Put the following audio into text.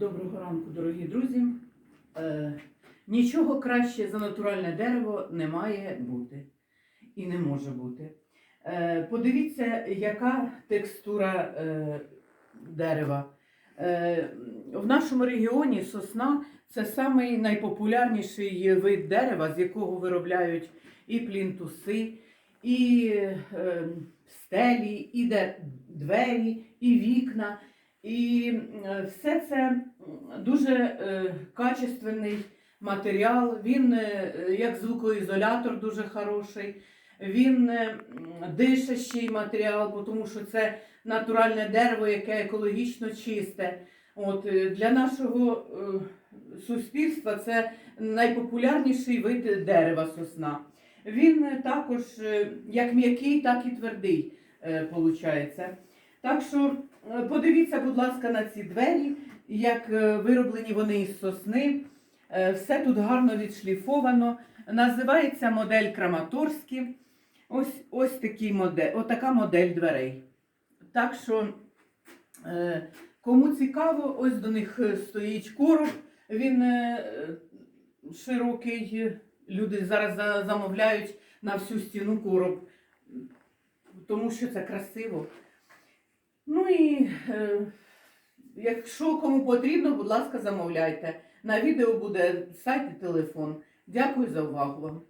Доброго ранку, дорогі друзі. Е, нічого краще за натуральне дерево не має бути і не може бути. Е, подивіться, яка текстура е, дерева. Е, в нашому регіоні сосна це самий найпопулярніший вид дерева, з якого виробляють і плінтуси, і е, стелі, і двері, і вікна. І е, все це дуже е, качественний матеріал. Він е, як звукоізолятор дуже хороший. Він дишащий матеріал, тому що це натуральне дерево, яке екологічно чисте. От, для нашого суспільства це найпопулярніший вид дерева сосна. Він також як м'який, так і твердий виходить. Так що е, подивіться, будь ласка, на ці двері, як е, вироблені вони із сосни. Е, Все тут гарно відшліфовано. Називається модель Краматорські. Ось, ось такий модель, отака модель дверей. Так що, кому цікаво, ось до них стоїть короб. Він широкий. Люди зараз замовляють на всю стіну короб, тому що це красиво. І е, якщо кому потрібно, будь ласка, замовляйте. На відео буде сайт і телефон. Дякую за увагу.